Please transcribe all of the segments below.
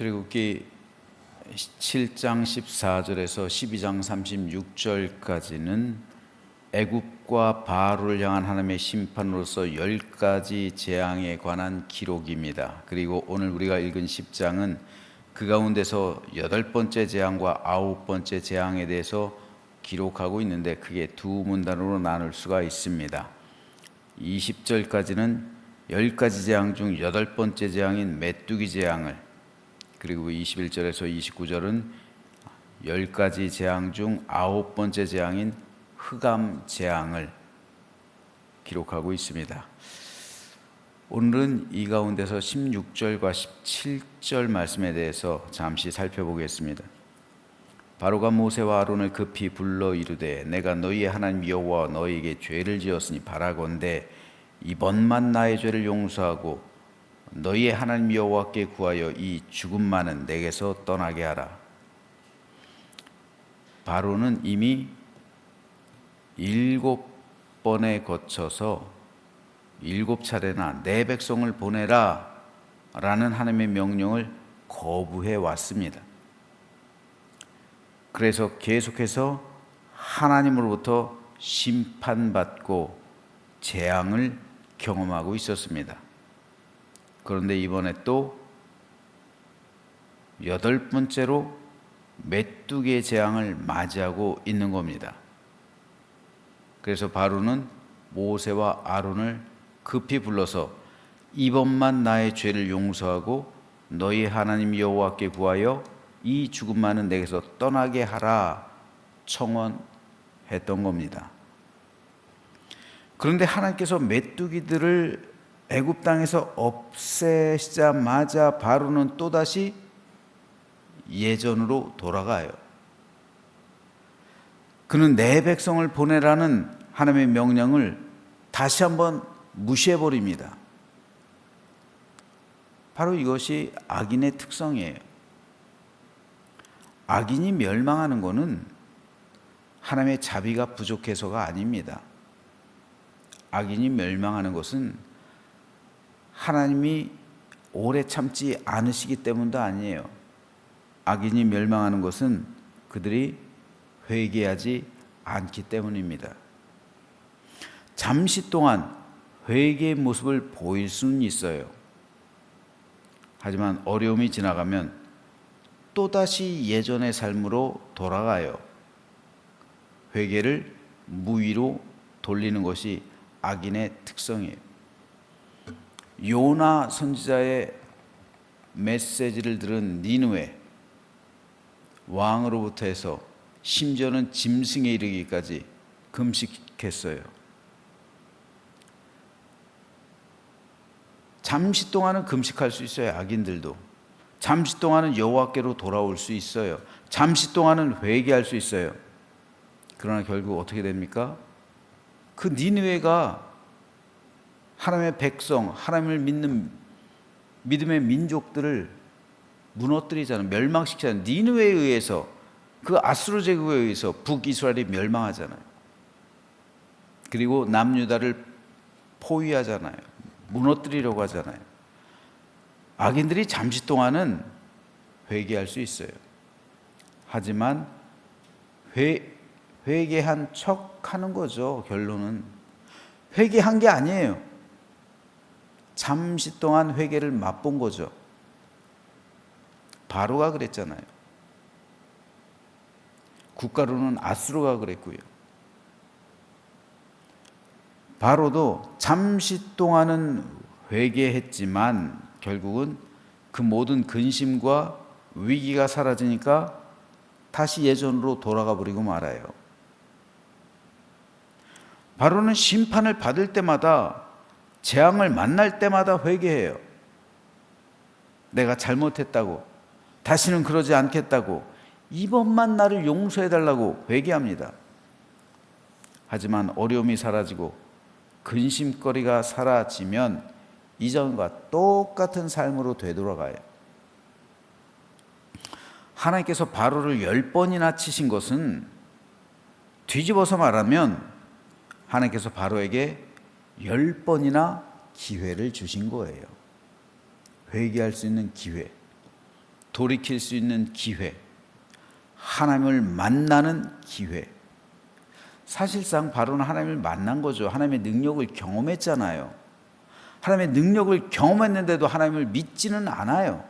출애굽기 7장 14절에서 12장 36절까지는 애굽과 바로를 향한 하나님의 심판으로서 열 가지 재앙에 관한 기록입니다. 그리고 오늘 우리가 읽은 10장은 그 가운데서 여덟 번째 재앙과 아홉 번째 재앙에 대해서 기록하고 있는데 그게 두 문단으로 나눌 수가 있습니다. 20절까지는 열 가지 재앙 중 여덟 번째 재앙인 메뚜기 재앙을 그리고 21절에서 29절은 열 가지 재앙 중 아홉 번째 재앙인 흑암 재앙을 기록하고 있습니다. 오늘은 이 가운데서 16절과 17절 말씀에 대해서 잠시 살펴보겠습니다. 바로가 모세와 아론을 급히 불러 이르되 내가 너희의 하나님 여호와 너희에게 죄를 지었으니 바라건대 이번만 나의 죄를 용서하고 너희의 하나님 여호와께 구하여 이 죽음만은 내게서 떠나게 하라. 바로는 이미 일곱 번에 거쳐서 일곱 차례나 내 백성을 보내라 라는 하나님의 명령을 거부해 왔습니다. 그래서 계속해서 하나님으로부터 심판받고 재앙을 경험하고 있었습니다. 그런데 이번에 또 여덟 번째로 메뚜기의 재앙을 맞이하고 있는 겁니다. 그래서 바로는 모세와 아론을 급히 불러서 이번만 나의 죄를 용서하고 너희 하나님 여호와께 구하여 이 죽음만은 내게서 떠나게 하라 청원했던 겁니다. 그런데 하나님께서 메뚜기들을 애굽 땅에서 없애시자마자 바로는 또다시 예전으로 돌아가요. 그는 내 백성을 보내라는 하나님의 명령을 다시 한번 무시해 버립니다. 바로 이것이 악인의 특성이에요. 악인이 멸망하는 것은 하나님의 자비가 부족해서가 아닙니다. 악인이 멸망하는 것은 하나님이 오래 참지 않으시기 때문도 아니에요. 악인이 멸망하는 것은 그들이 회개하지 않기 때문입니다. 잠시 동안 회개의 모습을 보일 수는 있어요. 하지만 어려움이 지나가면 또다시 예전의 삶으로 돌아가요. 회개를 무위로 돌리는 것이 악인의 특성이에요. 요나 선지자의 메시지를 들은 니누에 왕으로부터 해서 심지어는 짐승에 이르기까지 금식했어요. 잠시 동안은 금식할 수 있어요. 악인들도. 잠시 동안은 여호와께로 돌아올 수 있어요. 잠시 동안은 회개할 수 있어요. 그러나 결국 어떻게 됩니까? 그 니느웨가 하나님의 백성, 하나님을 믿는 믿음의 민족들을 무너뜨리잖아요. 멸망시키잖아요. 니느웨에 의해서 그 아수르 제국에 의해서 북이스라엘이 멸망하잖아요. 그리고 남유다를 포위하잖아요. 무너뜨리려고 하잖아요. 악인들이 잠시 동안은 회개할 수 있어요. 하지만 회, 회개한 척 하는 거죠. 결론은. 회개한 게 아니에요. 잠시 동안 회개를 맛본 거죠. 바로가 그랬잖아요. 국가로는 아수르가 그랬고요. 바로도 잠시 동안은 회개했지만 결국은 그 모든 근심과 위기가 사라지니까 다시 예전으로 돌아가 버리고 말아요. 바로는 심판을 받을 때마다 재앙을 만날 때마다 회개해요. 내가 잘못했다고 다시는 그러지 않겠다고 이번만 나를 용서해 달라고 회개합니다. 하지만 어려움이 사라지고 근심거리가 사라지면 이전과 똑같은 삶으로 되돌아가요. 하나님께서 바로를 열 번이나 치신 것은 뒤집어서 말하면 하나님께서 바로에게 열 번이나 기회를 주신 거예요. 회개할 수 있는 기회. 돌이킬 수 있는 기회, 하나님을 만나는 기회. 사실상 바로는 하나님을 만난 거죠. 하나님의 능력을 경험했잖아요. 하나님의 능력을 경험했는데도 하나님을 믿지는 않아요.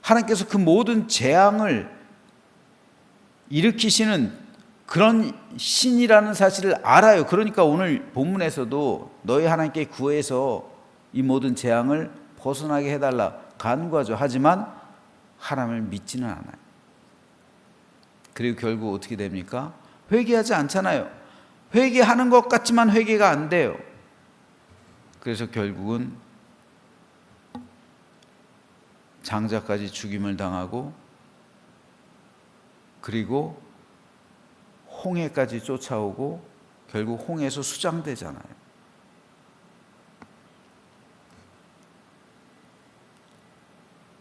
하나님께서 그 모든 재앙을 일으키시는 그런 신이라는 사실을 알아요. 그러니까 오늘 본문에서도 너희 하나님께 구해서 이 모든 재앙을 벗어나게 해달라 간구하죠. 하지만 하나님을 믿지는 않아요. 그리고 결국 어떻게 됩니까? 회개하지 않잖아요. 회개하는 것 같지만 회개가 안 돼요. 그래서 결국은 장자까지 죽임을 당하고 그리고 홍해까지 쫓아오고 결국 홍해에서 수장되잖아요.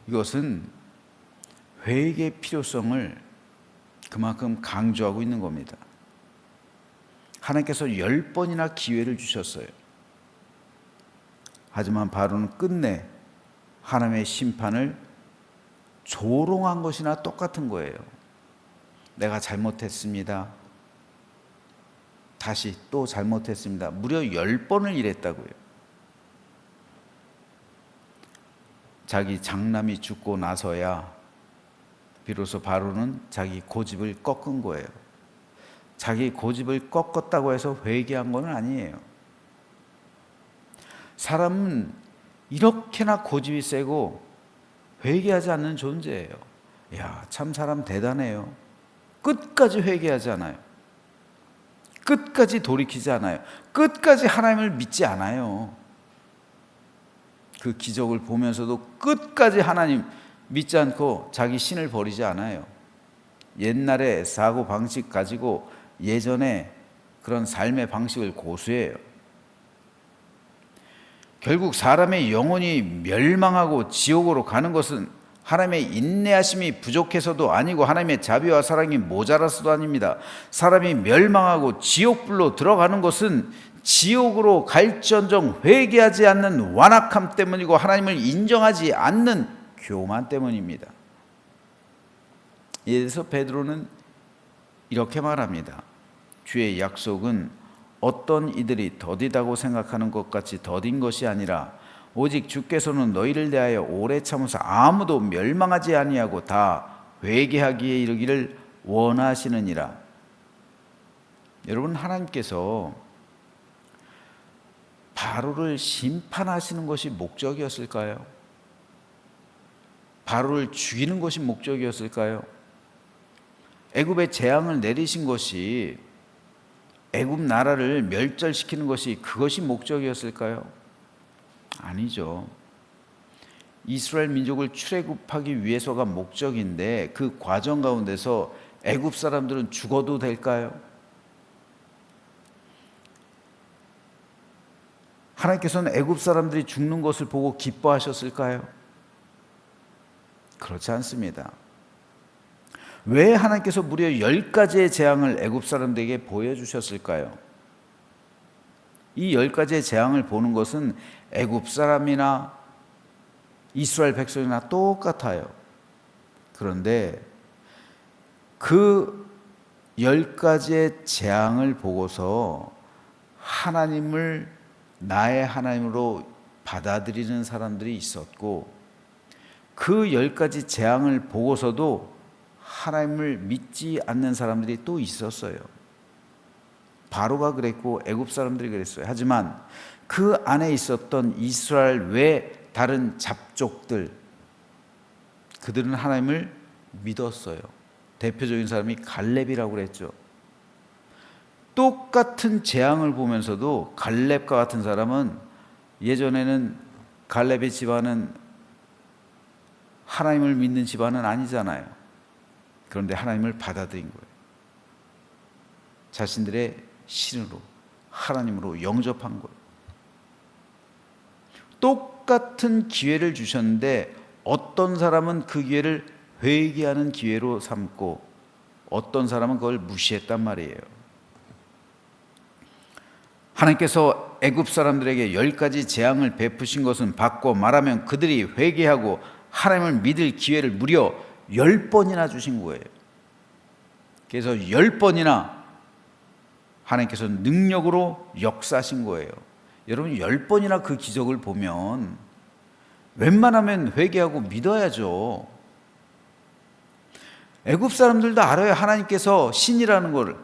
이것은 회개의 필요성을 그만큼 강조하고 있는 겁니다. 하나님께서 열 번이나 기회를 주셨어요. 하지만 바로는 끝내 하나님의 심판을 조롱한 것이나 똑같은 거예요. 내가 잘못했습니다. 다시 또 잘못했습니다. 무려 열 번을 이랬다고요. 자기 장남이 죽고 나서야 비로소 바로는 자기 고집을 꺾은 거예요. 자기 고집을 꺾었다고 해서 회개한 건 아니에요. 사람은 이렇게나 고집이 세고 회개하지 않는 존재예요. 야, 참 사람 대단해요. 끝까지 회개하지 않아요. 끝까지 돌이키지 않아요. 끝까지 하나님을 믿지 않아요. 그 기적을 보면서도 끝까지 하나님 믿지 않고 자기 신을 버리지 않아요. 옛날에 사고 방식 가지고 예전에 그런 삶의 방식을 고수해요. 결국 사람의 영혼이 멸망하고 지옥으로 가는 것은 하나님의 인내하심이 부족해서도 아니고 하나님의 자비와 사랑이 모자라서도 아닙니다. 사람이 멸망하고 지옥불로 들어가는 것은 지옥으로 갈지언정 회개하지 않는 완악함 때문이고 하나님을 인정하지 않는 교만 때문입니다. 대해서 베드로는 이렇게 말합니다. 주의 약속은 어떤 이들이 더디다고 생각하는 것 같이 더딘 것이 아니라 오직 주께서는 너희를 대하여 오래 참으사 아무도 멸망하지 아니하고 다 회개하기에 이르기를 원하시느니라. 여러분 하나님께서 바로를 심판하시는 것이 목적이었을까요? 바로를 죽이는 것이 목적이었을까요? 애굽의 재앙을 내리신 것이 애굽 나라를 멸절시키는 것이 그것이 목적이었을까요? 아니죠. 이스라엘 민족을 출애굽하기 위해서가 목적인데 그 과정 가운데서 애굽 사람들은 죽어도 될까요? 하나님께서는 애굽 사람들이 죽는 것을 보고 기뻐하셨을까요? 그렇지 않습니다. 왜 하나님께서 무려 열 가지의 재앙을 애굽 사람들에게 보여주셨을까요? 이 열 가지의 재앙을 보는 것은 애굽 사람이나 이스라엘 백성이나 똑같아요. 그런데 그 열 가지의 재앙을 보고서 하나님을 나의 하나님으로 받아들이는 사람들이 있었고 그 열 가지 재앙을 보고서도 하나님을 믿지 않는 사람들이 또 있었어요. 바로가 그랬고 애굽 사람들이 그랬어요. 하지만 그 안에 있었던 이스라엘 외 다른 잡족들 그들은 하나님을 믿었어요. 대표적인 사람이 갈렙이라고 그랬죠. 똑같은 재앙을 보면서도 갈렙과 같은 사람은 예전에는 갈렙의 집안은 하나님을 믿는 집안은 아니잖아요. 그런데 하나님을 받아들인 거예요. 자신들의 신으로 하나님으로 영접한 거예요. 똑같은 기회를 주셨는데 어떤 사람은 그 기회를 회개하는 기회로 삼고 어떤 사람은 그걸 무시했단 말이에요. 하나님께서 애굽 사람들에게 열 가지 재앙을 베푸신 것은 받고 말하면 그들이 회개하고 하나님을 믿을 기회를 무려 열 번이나 주신 거예요. 그래서 열 번이나 하나님께서 능력으로 역사하신 거예요. 여러분 열 번이나 그 기적을 보면 웬만하면 회개하고 믿어야죠. 애굽 사람들도 알아요. 하나님께서 신이라는 거를.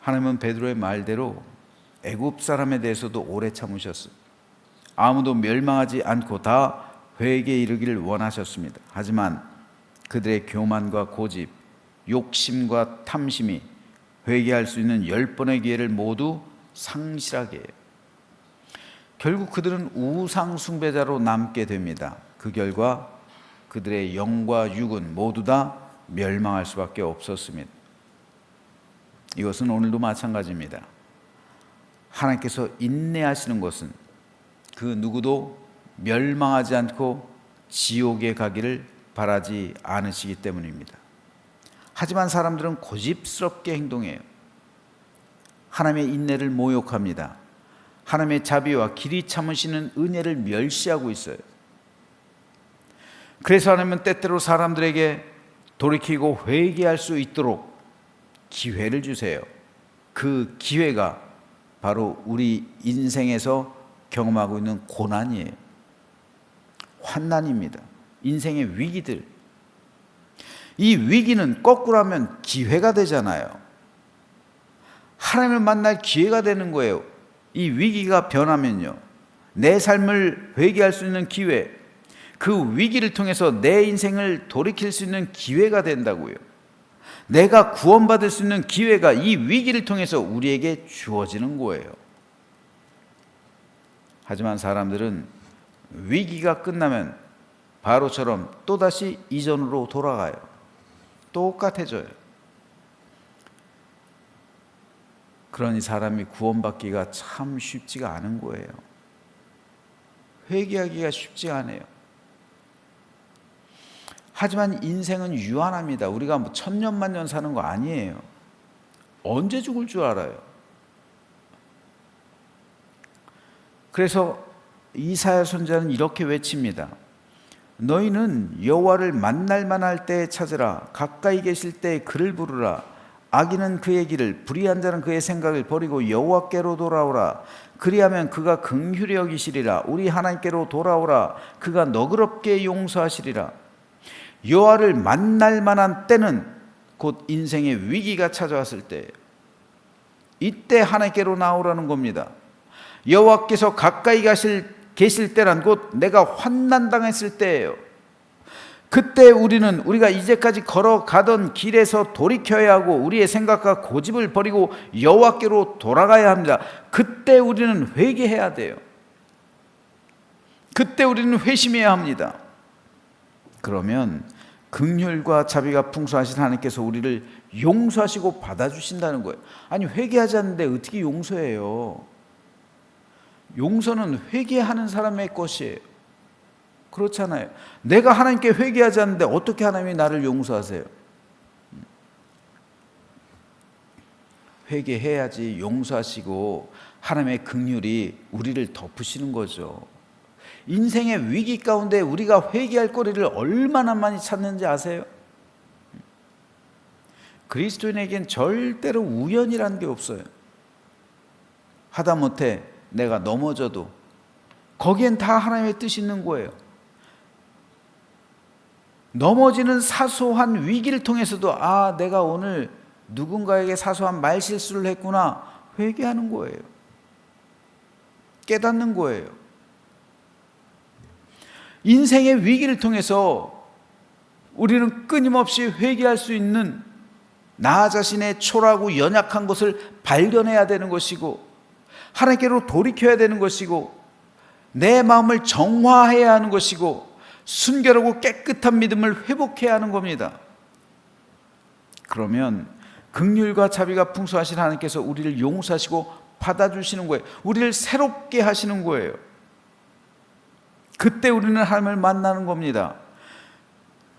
하나님은 베드로의 말대로 애굽 사람에 대해서도 오래 참으셨어요. 아무도 멸망하지 않고 다 회개에 이르기를 원하셨습니다. 하지만 그들의 교만과 고집, 욕심과 탐심이 회개할 수 있는 열 번의 기회를 모두 상실하게 해요. 결국 그들은 우상 숭배자로 남게 됩니다. 그 결과 그들의 영과 육은 모두 다 멸망할 수밖에 없었습니다. 이것은 오늘도 마찬가지입니다. 하나님께서 인내하시는 것은 그 누구도 멸망하지 않고 지옥에 가기를 바라지 않으시기 때문입니다. 하지만 사람들은 고집스럽게 행동해요. 하나님의 인내를 모욕합니다. 하나님의 자비와 길이 참으시는 은혜를 멸시하고 있어요. 그래서 하나님은 때때로 사람들에게 돌이키고 회개할 수 있도록 기회를 주세요. 그 기회가 바로 우리 인생에서 경험하고 있는 고난이에요. 환난입니다. 인생의 위기들. 이 위기는 거꾸로 하면 기회가 되잖아요. 하나님을 만날 기회가 되는 거예요. 이 위기가 변하면요. 내 삶을 회개할 수 있는 기회, 그 위기를 통해서 내 인생을 돌이킬 수 있는 기회가 된다고요. 내가 구원받을 수 있는 기회가 이 위기를 통해서 우리에게 주어지는 거예요. 하지만 사람들은 위기가 끝나면 바로처럼 또다시 이전으로 돌아가요. 똑같아져요. 그러니 사람이 구원받기가 참 쉽지가 않은 거예요. 회개하기가 쉽지 않아요. 하지만 인생은 유한합니다. 우리가 뭐 천년만년 사는 거 아니에요. 언제 죽을 줄 알아요. 그래서 이사야 선자는 이렇게 외칩니다. 너희는 여호와를 만날 만할 때 찾으라. 가까이 계실 때 그를 부르라. 악인은 그의 길을 불의한 자는 그의 생각을 버리고 여호와께로 돌아오라. 그리하면 그가 긍휼히 여기시리라. 우리 하나님께로 돌아오라. 그가 너그럽게 용서하시리라. 여호와를 만날 만한 때는 곧 인생의 위기가 찾아왔을 때 이때 하나님께로 나오라는 겁니다. 여호와께서 가까이 가실 계실 때란 곧 내가 환난 당했을 때예요. 그때 우리는 우리가 이제까지 걸어가던 길에서 돌이켜야 하고 우리의 생각과 고집을 버리고 여호와께로 돌아가야 합니다. 그때 우리는 회개해야 돼요. 그때 우리는 회심해야 합니다. 그러면 긍휼과 자비가 풍성하신 하나님께서 우리를 용서하시고 받아주신다는 거예요. 아니 회개하지 않는데 어떻게 용서해요? 용서는 회개하는 사람의 것이에요. 그렇잖아요. 내가 하나님께 회개하지 않는데 어떻게 하나님이 나를 용서하세요? 회개해야지 용서하시고 하나님의 긍휼이 우리를 덮으시는 거죠. 인생의 위기 가운데 우리가 회개할 거리를 얼마나 많이 찾는지 아세요? 그리스도인에겐 절대로 우연이라는 게 없어요. 하다못해 내가 넘어져도 거기엔 다 하나님의 뜻이 있는 거예요. 넘어지는 사소한 위기를 통해서도 아, 내가 오늘 누군가에게 사소한 말 실수를 했구나 회개하는 거예요. 깨닫는 거예요. 인생의 위기를 통해서 우리는 끊임없이 회개할 수 있는 나 자신의 초라하고 연약한 것을 발견해야 되는 것이고 하나님께로 돌이켜야 되는 것이고 내 마음을 정화해야 하는 것이고 순결하고 깨끗한 믿음을 회복해야 하는 겁니다. 그러면 극률과 자비가 풍성하신 하나님께서 우리를 용서하시고 받아주시는 거예요. 우리를 새롭게 하시는 거예요. 그때 우리는 하나님을 만나는 겁니다.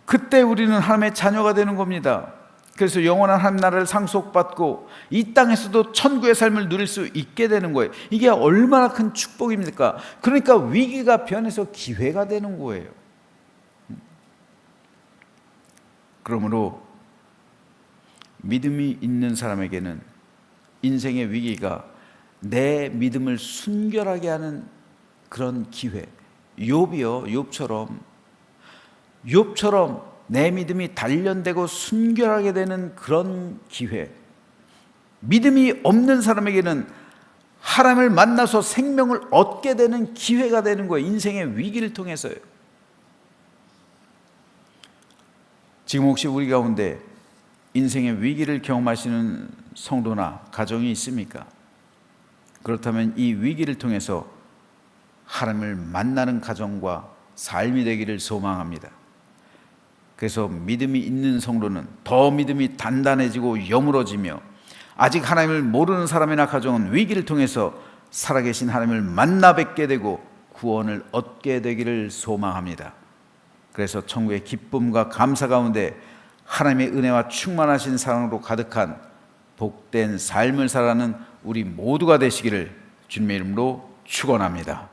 그때 우리는 하나님의 자녀가 되는 겁니다. 그래서 영원한 하나님 나라를 상속받고 이 땅에서도 천국의 삶을 누릴 수 있게 되는 거예요. 이게 얼마나 큰 축복입니까? 그러니까 위기가 변해서 기회가 되는 거예요. 그러므로 믿음이 있는 사람에게는 인생의 위기가 내 믿음을 순결하게 하는 그런 기회. 욥이요, 욥처럼 욥처럼 내 믿음이 단련되고 순결하게 되는 그런 기회. 믿음이 없는 사람에게는 하나님을 만나서 생명을 얻게 되는 기회가 되는 거예요. 인생의 위기를 통해서요. 지금 혹시 우리 가운데 인생의 위기를 경험하시는 성도나 가정이 있습니까? 그렇다면 이 위기를 통해서 하나님을 만나는 가정과 삶이 되기를 소망합니다. 그래서 믿음이 있는 성도는 더 믿음이 단단해지고 여물어지며 아직 하나님을 모르는 사람이나 가정은 위기를 통해서 살아계신 하나님을 만나 뵙게 되고 구원을 얻게 되기를 소망합니다. 그래서 천국의 기쁨과 감사 가운데 하나님의 은혜와 충만하신 사랑으로 가득한 복된 삶을 살아가는 우리 모두가 되시기를 주님의 이름으로 축원합니다.